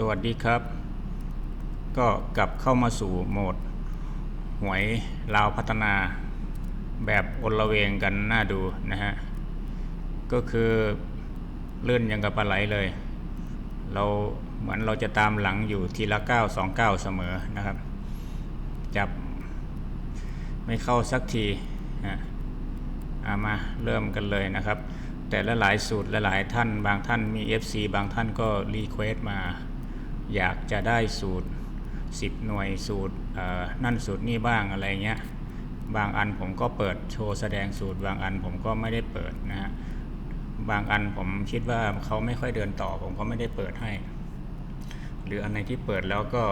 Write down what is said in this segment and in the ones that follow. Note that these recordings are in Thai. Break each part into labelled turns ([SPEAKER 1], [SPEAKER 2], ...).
[SPEAKER 1] สวัสดีครับ ก็กลับเข้ามาสู่โหมด หวยลาวพัฒนาแบบอนละเวงกันน่าดูนะฮะ ก็คือเลื่อนยังกับปลาไหลเลย เราเหมือนเราจะตามหลังอยู่ทีละ9 2 9 เสมอนะครับ จับไม่เข้าสักทีฮะอามาเริ่มกันเลยนะครับ แต่ละหลายสูตรละหลายท่าน บางท่านมี FC บางท่านก็รีเควสมา อยากจะได้สูตร 10 หน่วยสูตรนั่นสูตรนี่บ้างอะไรเงี้ยบางอันผมก็เปิดโชว์แสดงสูตร บางอันผมก็ไม่ได้เปิดนะฮะบางอันผมคิดว่าเขาไม่ค่อยเดินต่อ ผมก็ไม่ได้เปิดให้ หรืออันไหนที่เปิดแล้วก็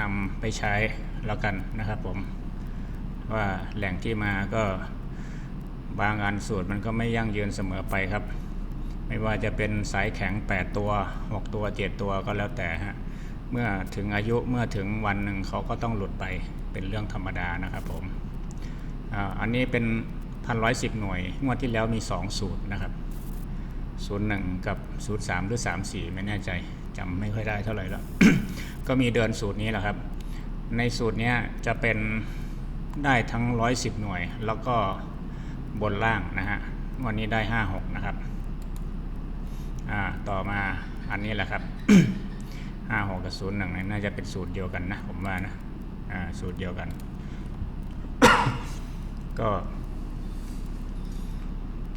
[SPEAKER 1] นำไปใช้แล้วกันนะครับผมว่าแหล่งที่มาก็บางอันสูตรมันก็ไม่ยั่งยืนเสมอไปครับ ไม่ว่าจะเป็นสายแข็ง 8 ตัว 6 ตัว 7 ตัวก็แล้วแต่ฮะเมื่อถึงอายุเมื่อถึงวันหนึ่งเขาก็ต้องหลุดไปเป็นเรื่องธรรมดานะครับผมอันนี้เป็นพันร้อยสิบหน่วย งวดที่แล้วมี 2 สูตรนะครับศูนย์หนึ่งกับศูนย์สามหรือสามสี่ไม่แน่ใจจำไม่ค่อยได้เท่าไหร่แล้ว ก็มีเดินสูตรนี้แหละครับ ในสูตรนี้จะเป็นได้ทั้งร้อยสิบหน่วย แล้วก็บนล่างนะฮะวันนี้ได้ห้าหกนะครับ อ่าต่อมาอันนี้แหละครับห้าหกกับศูนย์หนึ่งน่าจะเป็นสูตรเดียวกันนะ ผมว่านะอ่าสูตรเดียวกัน ก็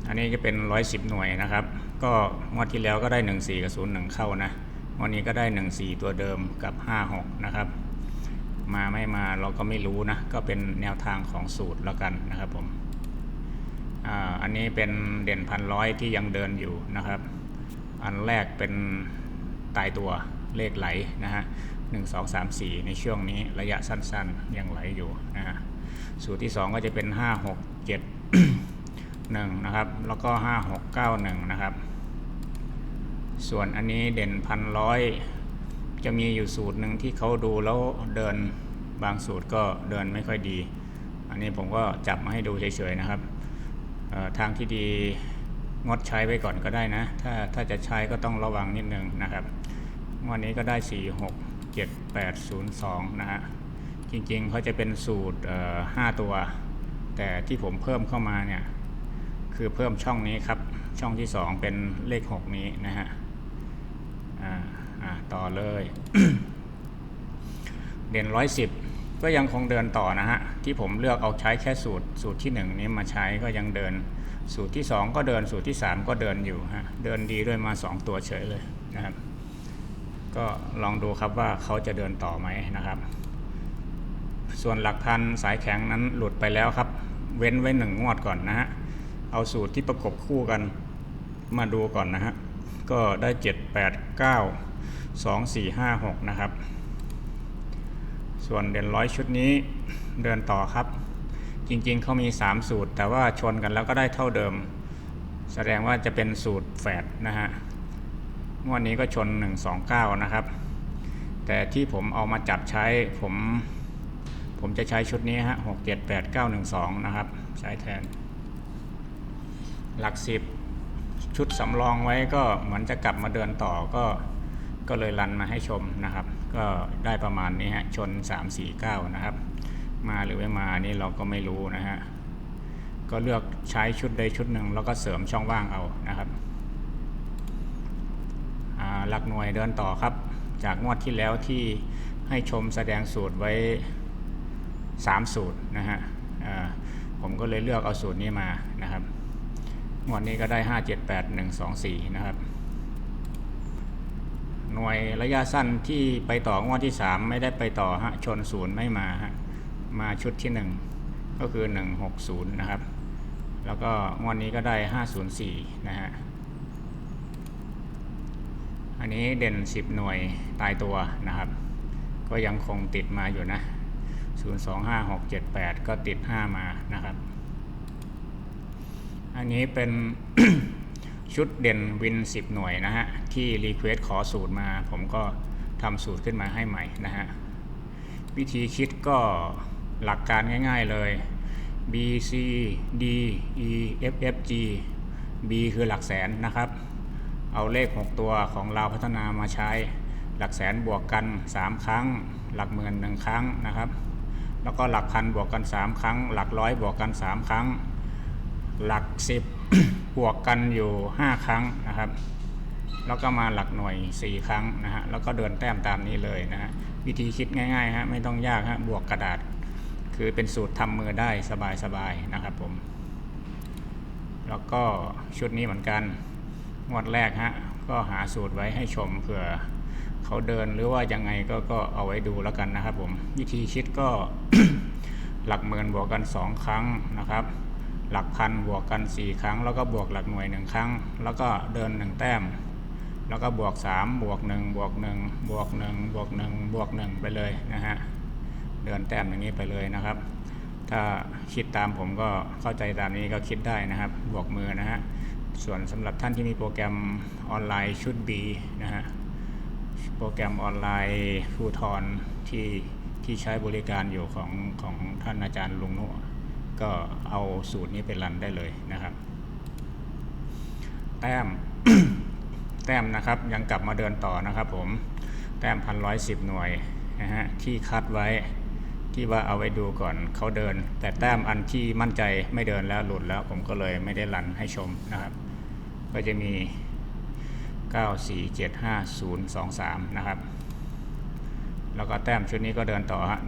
[SPEAKER 1] อันนี้จะเป็นร้อยสิบหน่วยนะครับ ก็งวดที่แล้วก็ได้หนึ่งสี่กับศูนย์หนึ่งเข้านะวันนี้ก็ได้หนึ่งสี่ตัวเดิมกับห้าหกนะครับ มาไม่มาเราก็ไม่รู้นะ ก็เป็นแนวทางของสูตรแล้วกันนะครับผมอ่าอันนี้เป็นเด่นพันร้อยที่ยังเดินอยู่นะครับ อันแรกเป็นตายตัวเลขไหลนะฮะหนึ่งสองสามสี่ในช่วงนี้ระยะสั้นๆ ยังไหลอยู่นะฮะสูตรที่สองก็จะเป็นห้าหกเจ็ดหนึ่งนะครับ แล้วก็ห้าหกเก้าหนึ่งนะครับ ส่วนอันนี้เด่นพันร้อยจะมีอยู่สูตรหนึ่งที่เขาดูแล้วเดินบางสูตรก็เดินไม่ค่อยดี อันนี้ผมก็จับมาให้ดูเฉยๆนะครับทางที่ดี งดใช้ไว้ก่อนก็ได้นะ ถ้าถ้าจะใช้ก็ต้องระวังนิดนึงนะครับวันนี้ก็ได้ 4 6 7 8 0 2 นะฮะ จริงๆเขาจะเป็นสูตรเอ่อ5ตัว แต่ที่ผมเพิ่มเข้ามาเนี่ย คือเพิ่มช่องนี้ครับ ช่องที่ 2 เป็นเลข 6 นี้นะฮะ อ่าอ่าต่อเลย เด่นร้อยสิบก็ยังคงเดินต่อนะฮะ ที่ผมเลือกเอาใช้แค่สูตรสูตรที่ 1 นี้มาใช้ก็ยังเดิน สูตรที่ 2 ก็เดินสูตรที่ 3 ก็เดินอยู่ฮะเดินดีด้วยมา 2 ตัวเฉยเลยนะครับ ก็ลองดูครับว่าเขาจะเดินต่อไหมนะครับ ส่วนหลักพันสายแข็งนั้นหลุดไปแล้วครับ เว้นไว้หนึ่งงวดก่อนนะฮะเอาสูตรที่ประกบคู่กันมาดูก่อนนะฮะก็ได้ 7 8 9 2 4 5 6 นะครับ ส่วนเด่นร้อยชุดนี้เดินต่อครับ จริงๆเขามี 3 สูตร แต่ว่าชนกันแล้วก็ได้เท่าเดิม แสดงว่าจะเป็นสูตรแฝดนะฮะงวดนี้ก็ชน 129 นะครับ แต่ที่ผมเอามาจับใช้ผมผมจะใช้ชุดนี้ฮะหกเจ็ดแปดเก้าหนึ่งสองนะครับ ใช้แทน หลักสิบชุดสำรองไว้ก็เหมือนจะกลับมาเดินต่อก็ก็เลยรันมาให้ชมนะครับ ก็ได้ประมาณนี้ฮะชน3 4 9นะครับ มาหรือไม่มานี่เราก็ไม่รู้นะฮะ ก็เลือกใช้ชุดใดชุดหนึ่งแล้วก็เสริมช่องว่างเอานะครับหลักหน่วยเดินต่อครับ จากงวดที่แล้วที่ให้ชมแสดงสูตรไว้ 3 สูตรนะฮะผมก็เลยเลือกเอาสูตรนี้มานะครับงวดนี้ก็ได้ 5 7 8 1 2 4 นะครับ หน่วยระยะสั้นที่ไปต่องวดที่ 3 ไม่ได้ไปต่อฮะชนศูนย์ไม่มาฮะ มาชุดที่ 1 ก็คือ 160 นะครับ แล้วก็งวดนี้ก็ได้ 504 นะฮะ อันนี้เด่น 10 หน่วยตายตัวนะครับ ก็ยังคงติดมาอยู่นะ 025678 ก็ติด 5 มานะครับ อันนี้เป็นชุดเด่นวิน 10 หน่วยนะฮะ ที่รีเควสขอสูตรมา ผมก็ทำสูตรขึ้นมาให้ใหม่นะฮะ วิธีคิดก็ หลักการง่ายๆเลย B C D E F F G B คือหลักแสนนะครับ เอาเลข 6 ตัวของเราพัฒนามาใช้ หลักแสนบวกกัน 3 ครั้ง หลักหมื่นหนึ่งครั้งนะครับ แล้วก็หลักพันบวกกัน 3 ครั้ง หลักร้อยบวกกัน 3 ครั้ง หลัก 10 บวกกันอยู่ 5 ครั้งนะครับ แล้วก็มาหลักหน่วย 4 ครั้งนะฮะ แล้วก็เดินแต้มตามนี้เลยนะฮะ วิธีคิดง่ายๆฮะ ไม่ต้องยากฮะ บวกกระดาษ คือเป็นสูตรทำมือได้สบายๆนะครับผมแล้วก็ชุดนี้เหมือนกันงวดแรกฮะก็หาสูตรไว้ให้ชมเผื่อเขาเดินหรือว่ายังไงก็ก็เอาไว้ดูแล้วกันนะครับผมวิธีคิดก็หลักหมื่นบวกกัน 2 ครั้งนะครับ หลักพันบวกกัน 4 ครั้ง แล้วก็บวกหลักหน่วย 1 ครั้ง แล้วก็เดิน 1 แต้ม แล้วก็บวก 3 บวก 1 บวก 1 บวก 1 บวก 1 บวก 1 ไปเลยนะฮะ เดินแต้มอย่างนี้ไปเลยนะครับ ถ้าคิดตามผมก็เข้าใจตามนี้ก็คิดได้นะครับ บวกมือนะฮะ ส่วนสำหรับท่านที่มีโปรแกรมออนไลน์ชุด B นะฮะ โปรแกรมออนไลน์ฟูทอนที่ที่ใช้บริการอยู่ของของท่านอาจารย์ลุงนุก็เอาสูตรนี้ไปรันได้เลยนะครับ แต้มแต้มนะครับยังกลับมาเดินต่อนะครับผม แต้มพันร้อยสิบหน่วยนะฮะที่คัดไว้ ที่ว่าเอาไว้ดูก่อนเขาเดิน แต่แต้มอันที่มั่นใจไม่เดินแล้วหลุดแล้วผมก็เลยไม่ได้รันให้ชมนะครับ ก็จะมี 9475023 นะครับ แล้วก็แต้มชุดนี้ก็เดินต่อฮะ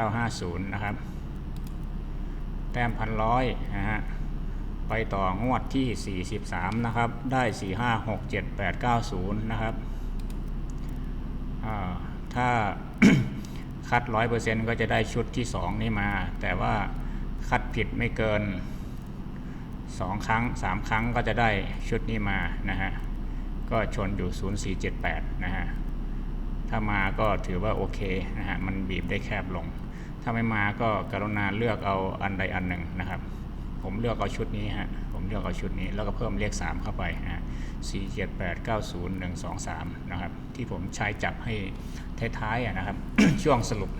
[SPEAKER 1] 1486950 นะครับ แต้มพันร้อยนะฮะไปต่องวดที่ 43 นะครับ ได้ 456780นะครับถ้า คัด 100%ก็จะได้ชุดที่ 2 นี่มา แต่ว่าคัดผิดไม่เกิน 2 ครั้ง 3 ครั้งก็จะได้ชุดนี้มานะฮะก็ชนอยู่ 0478 นะฮะถ้ามาก็ถือว่าโอเคนะฮะมันบีบได้แคบลง ถ้าไม่มาก็กรุณาเลือกเอาอันใดอันหนึ่งนะครับ ผมเลือกเอาชุดนี้ฮะ เลือกเอาชุดนี้ แล้วก็เพิ่มเลข 3 เข้าไปนะฮะ4 7 8 9 0 1 2 3นะครับ ที่ผมใช้จับให้ท้ายๆนะครับ ช่วงสรุป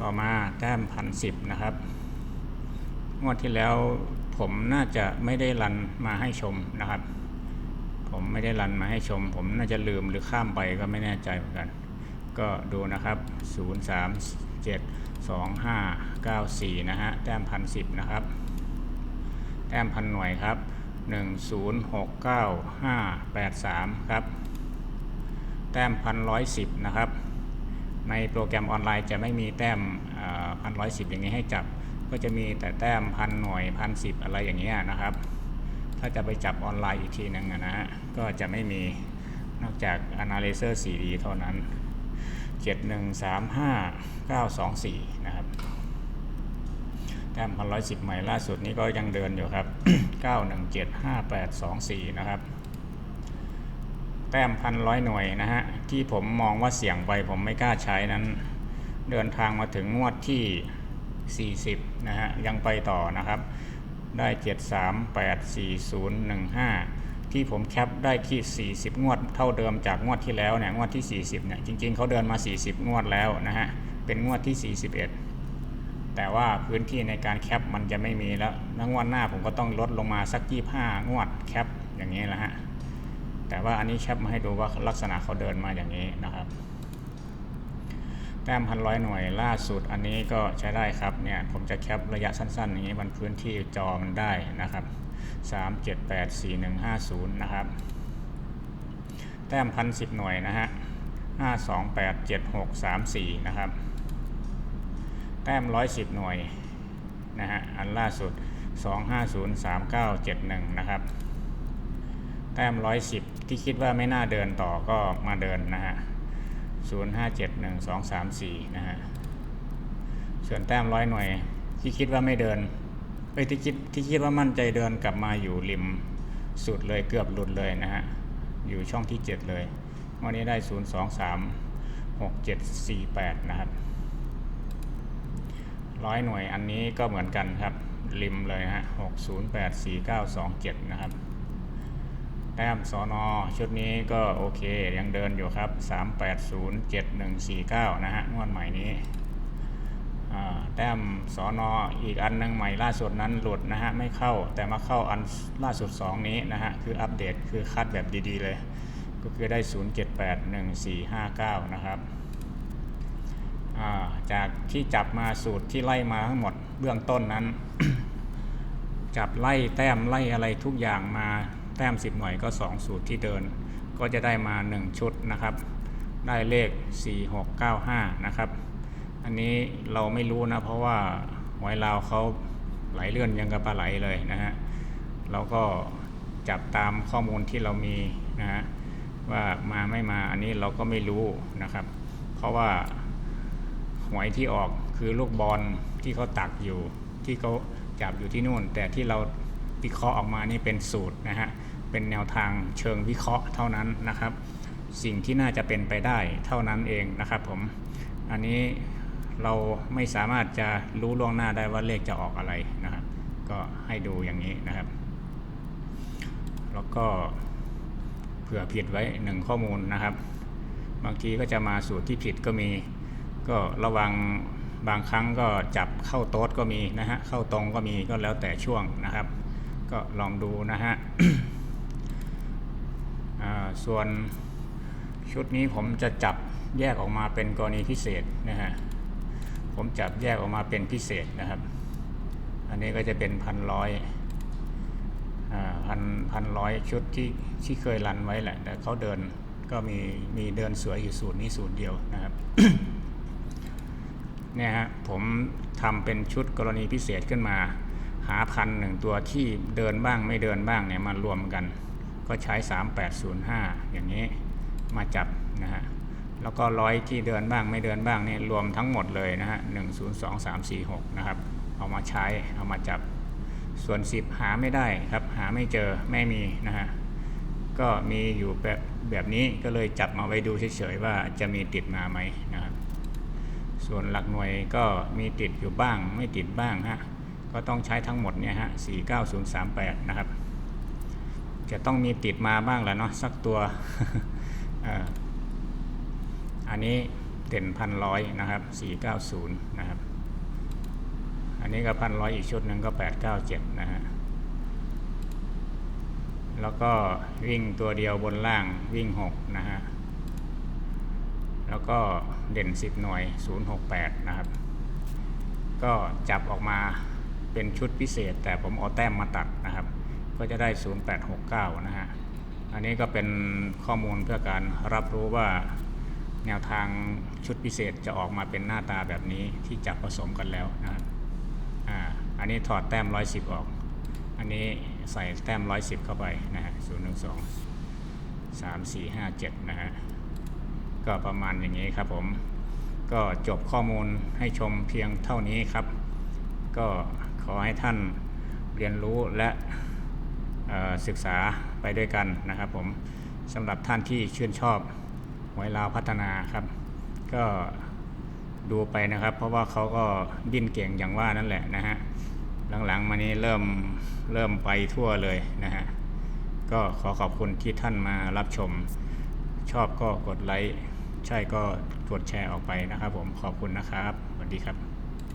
[SPEAKER 1] ต่อมาแต้มพันสิบนะครับงวดที่แล้วผมน่าจะไม่ได้รันมาให้ชมนะครับ ผมไม่ได้รันมาให้ชม ผมน่าจะลืมหรือข้ามไปก็ไม่แน่ใจเหมือนกัน ก็ดูนะครับ 0 3 7 2 5 9 4 นะฮะ แต้มพันสิบนะครับ แต้มพันหน่วยครับ 1 0 6 9 5 8 3 ครับ แต้มพันร้อยสิบนะครับ ในโปรแกรมออนไลน์จะไม่มีแต้มพันร้อยสิบอย่างนี้ให้จับ ก็จะมีแต่แต้มพันหน่วยพันสิบอะไรอย่างเงี้ยนะครับ ถ้าจะไปจับออนไลน์อีกทีหนึงนะฮะ ก็จะไม่มี นอกจาก Analyzer 4D เท่านั้น 7135924 นะครับแต้มพันร้อยสิบใหม่ล่าสุดนี้ก็ยังเดินอยู่ครับ 9175824 นะครับ แต้มพันร้อยหน่วยนะฮะ ที่ผมมองว่าเสี่ยงไปผมไม่กล้าใช้นั้น เดินทางมาถึงงวดที่ 40 นะฮะ ยังไปต่อนะครับ ได้ 7384015 ที่ผมแคปได้ที่ 40 งวด เท่าเดิมจากงวดที่แล้วเนี่ยงวดที่ 40เนี่ยจริง ๆเขาเดินมา 40 งวดแล้วนะฮะเป็นงวดที่ 41 แต่ว่าพื้นที่ในการแคปมันจะไม่มีแล้วงวดหน้าผมก็ต้องลดลงมาสัก 25 งวดแคปอย่างนี้แหละฮะแต่ว่าอันนี้แคปมาให้ดูว่าลักษณะเขาเดินมาอย่างนี้นะครับ แต้มพันร้อยหน่วยล่าสุดอันนี้ก็ใช้ได้ครับเนี่ยผมจะแคประยะสั้นๆ อย่างนี้บนพื้นที่จอมันได้นะครับ3 7 8 4 1 5 0 นะครับ แต้มพันสิบหน่วยนะฮะ5 2 8 7 6 3 4 นะครับ แต้มร้อยสิบหน่วยนะฮะอันล่าสุด 2 5 0 3 9 7 1 นะครับ แต้มร้อยสิบที่คิดว่าไม่น่าเดินต่อก็มาเดินนะฮะ ศูนย์ห้าเจ็ดหนึ่งสองสามสี่นะฮะส่วนแต้มร้อยหน่วยที่คิดว่าไม่เดินไปที่คิดที่คิดว่ามั่นใจเดินกลับมาอยู่ริมสุดเลยเกือบหลุดเลยนะฮะอยู่ช่องที่เจ็ดเลย วันนี้ได้ศูนย์สองสามหกเจ็ดสี่แปดนะครับร้อยหน่วยอันนี้ก็เหมือนกันครับริมเลยฮะหกศูนย์แปดสี่เก้าสองเจ็ดนะครับ แต้มสอนอชุดนี้ก็โอเค ยังเดินอยู่ครับ 3807149 นะฮะงวดใหม่นี้แต้มสอนออีกอันนึงใหม่ล่าสุดนั้นหลุดนะฮะไม่เข้าแต่มาเข้าอันล่าสุด 2 นี้นะฮะคืออัปเดตคือคัดแบบดีๆเลย ก็คือได้ 0781459 นะครับจากที่จับมาสูตรที่ไล่มาทั้งหมดเบื้องต้นนั้น จับไล่แต้มไล่อะไรทุกอย่างมา ต้ม 10 หน่วยก็ 2 สูตรที่เดิน ก็จะได้มา 1 ชุดนะครับ ได้เลข 4695 นะครับ อันนี้เราไม่รู้นะ เพราะว่าหวยลาวเขาไหลเลื่อนยังกับปลาไหลเลยนะฮะเราก็จับตามข้อมูลที่เรามีนะฮะว่ามาไม่มาอันนี้เราก็ไม่รู้นะครับ เพราะว่าหวยที่ออกคือลูกบอลที่เขาตักอยู่ที่เขาจับอยู่ที่นู่น แต่ที่เราวิเคราะห์ออกมานี่เป็นสูตรนะฮะ เป็นแนวทางเชิงวิเคราะห์เท่านั้นนะครับ สิ่งที่น่าจะเป็นไปได้เท่านั้นเองนะครับผมอันนี้เราไม่สามารถจะรู้ล่วงหน้าได้ว่าเลขจะออกอะไรนะครับ ก็ให้ดูอย่างนี้นะครับ แล้วก็เผื่อผิดไว้หนึ่งข้อมูลนะครับ บางทีก็จะมาสูตรที่ผิดก็มี ก็ระวังบางครั้งก็จับเข้าโต๊ดก็มีนะฮะเข้าตรงก็มีก็แล้วแต่ช่วงนะครับ ก็ลองดูนะฮะ ส่วนชุดนี้ผมจะจับแยกออกมาเป็นกรณีพิเศษนะฮะผมจับแยกออกมาเป็นพิเศษนะครับ อันนี้ก็จะเป็นพันร้อยพันพันร้อยชุดที่ที่เคยรันไว้แหละ แต่เขาเดินก็มีมีเดินสวยอยู่สูตรนี้สูตรเดียวนะครับเนี่ยฮะผมทำเป็นชุดกรณีพิเศษขึ้นมา หาพันหนึ่งตัวที่เดินบ้างไม่เดินบ้างเนี่ยมารวมกัน ก็ใช้ 3805 อย่างนี้มาจับนะฮะแล้วก็ร้อยที่เดินบ้างไม่เดินบ้างนี่รวมทั้งหมดเลยนะฮะหนึ่งศูนย์สองสามสี่หกนะครับ เอามาใช้เอามาจับ ส่วนสิบหาไม่ได้ครับหาไม่เจอไม่มีนะฮะก็มีอยู่แบบแบบนี้ก็เลยจับมาไว้ดูเฉยๆว่าจะมีติดมาไหมนะครับ ส่วนหลักหน่วยก็มีติดอยู่บ้างไม่ติดบ้างฮะก็ต้องใช้ทั้งหมดเนี่ยฮะ49038นะครับ จะต้องมีติดมาบ้างแหล้วเนาะสักตัวอันนี้เด่นพันร้อยนะครับ490นะครับ อันนี้ก็พันร้อยอีกชุดหนึ่งก็ 897 นะฮะ แล้วก็วิ่งตัวเดียวบนล่างวิ่ง 6 นะฮะ แล้วก็เด่น 10 หน่วย 068 นะครับ ก็จับออกมาเป็นชุดพิเศษแต่ผมเอาแต้มมาตัดนะครับ ก็จะได้ 0869 นะฮะ อันนี้ก็เป็นข้อมูลเพื่อการรับรู้ว่าแนวทางชุดพิเศษจะออกมาเป็นหน้าตาแบบนี้ที่จับผสมกันแล้วนะครับอ่า อันนี้ถอดแต้ม 110 ออก อันนี้ใส่แต้ม 110 เข้าไปนะฮะ012 3 4 5 7 นะฮะ ก็ประมาณอย่างนี้ครับผม ก็จบข้อมูลให้ชมเพียงเท่านี้ครับ ก็ขอให้ท่านเรียนรู้และ ศึกษาไปด้วยกันนะครับผมสำหรับท่านที่ชื่นชอบหวยลาวพัฒนาครับ ก็ดูไปนะครับ เพราะว่าเขาก็ดิ้นเก่งอย่างว่านั่นแหละนะฮะหลังๆมานี้เริ่มเริ่มไปทั่วเลยนะฮะก็ขอขอบคุณที่ท่านมารับชม ชอบก็กดไลค์ใช่ก็กดแชร์ออกไปนะครับผมขอบคุณนะครับสวัสดีครับ